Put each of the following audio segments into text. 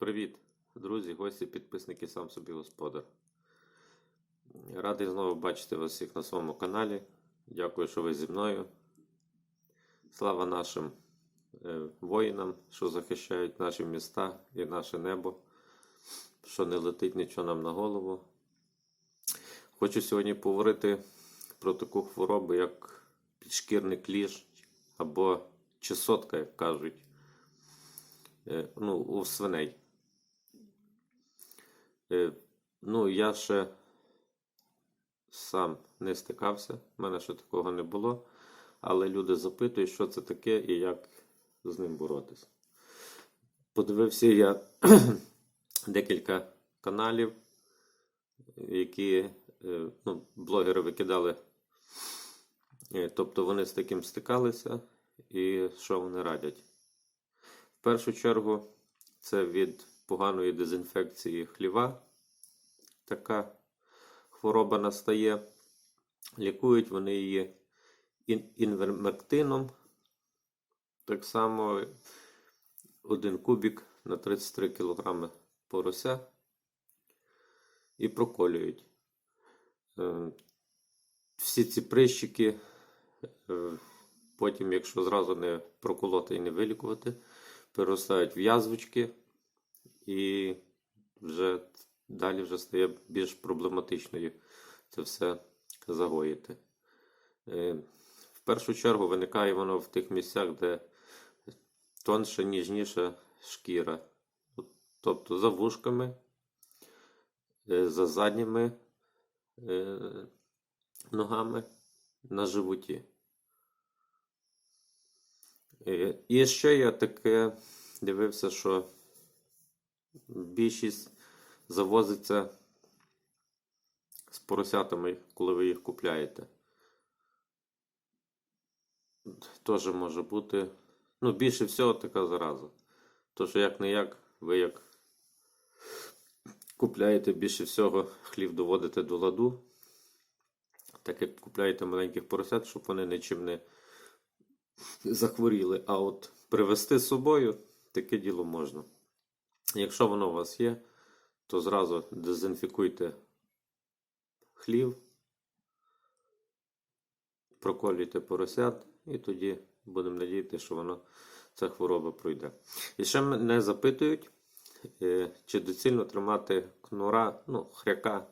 Привіт, друзі, гості, підписники, сам собі господар. Радий знову бачити вас всіх на своєму каналі. Дякую, що ви зі мною. Слава нашим е, воїнам, що захищають наші міста і наше небо, що не летить нічого нам на голову. Хочу сьогодні поговорити про таку хворобу, як підшкірний кліщ або чесотка, як кажуть. Е, Ну, у свиней. Е, Ну, я ще сам не стикався, в мене ще такого не було. Але люди запитують, що це таке і як з ним боротися. Подивився я декілька каналів, які е, ну, блогери викидали. Е, Тобто вони з таким стикалися, і що вони радять? В першу чергу, це від поганої дезінфекції хліва. Така хвороба настає. Лікують вони її інвермектином. Так само один кубік на 33 кг порося і проколюють. Е, Всі ці прищики, е, потім, якщо зразу не проколоти і не вилікувати, переростають в язвочки і вже далі вже стає більш проблематичною це все загоїти. Е, В першу чергу виникає воно в тих місцях, де тонша, ніжніша шкіра. Тобто за вушками, е, за задніми е, ногами на животі. І ще я таке дивився, що більшість завозиться з поросятами, коли ви їх купляєте. Теж може бути. Ну, більше всього така зараза. То, що як не як, ви як купляєте більше всього хлів доводите до ладу, так як купляєте маленьких поросят, щоб вони нічим не захворіли. А от привезти з собою таке діло можна. Якщо воно у вас є, то зразу дезінфікуйте хлів, проколюйте поросят, і тоді будемо надіяти, що воно ця хвороба пройде. І ще мене запитують, е, чи доцільно тримати кнура, ну, хряка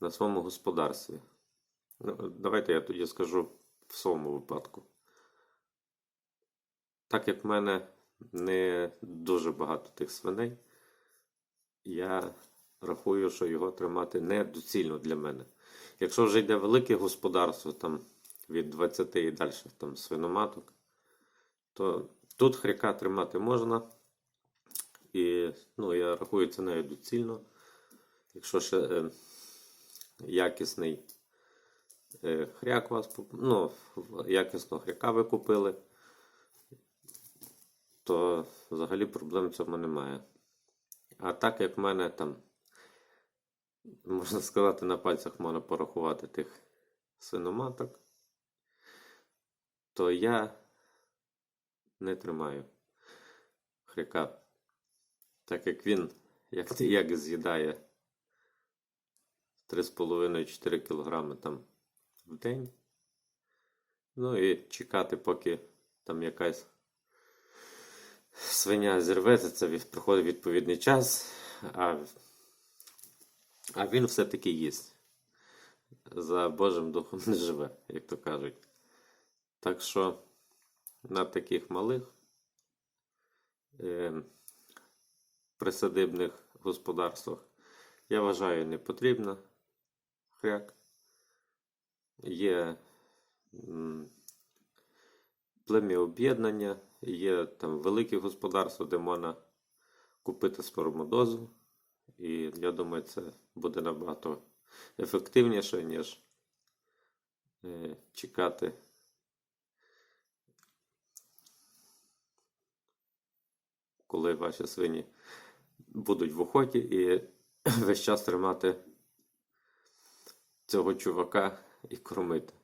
на своєму господарстві. Ну, давайте я тоді скажу в своєму випадку. Так як в мене не дуже багато тих свиней, я рахую, що його тримати недоцільно для мене. Якщо вже йде велике господарство, там від 20 і далі там свиноматок, то тут хряка тримати можна. І ну, я рахую це навіть доцільно. Якщо ще е, якісний е, хряк вас, ну, якісного хряка ви купили, то взагалі проблем в цьому немає. А так як в мене там, можна сказати, на пальцях можна порахувати тих свиноматок, то я не тримаю хряка. Так як він як, як з'їдає 3,5-4 кг там в день. Ну і чекати, поки там якась свиня зірветься, це від, проходить відповідний час, а, а він все-таки їсть. За Божим духом не живе, як то кажуть. Так що на таких малих е, присадибних господарствах я вважаю не потрібно хряк. Є м, плем'я є там великі господарства, де можна купити спермодозу. І я думаю, це буде набагато ефективніше, ніж е, чекати. Коли ваші свині будуть в охоті і весь час тримати цього чувака і кормити.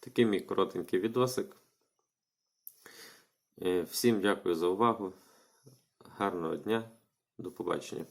Такий мій коротенький відосик. Е, Всім дякую за увагу. гарного дня. До побачення.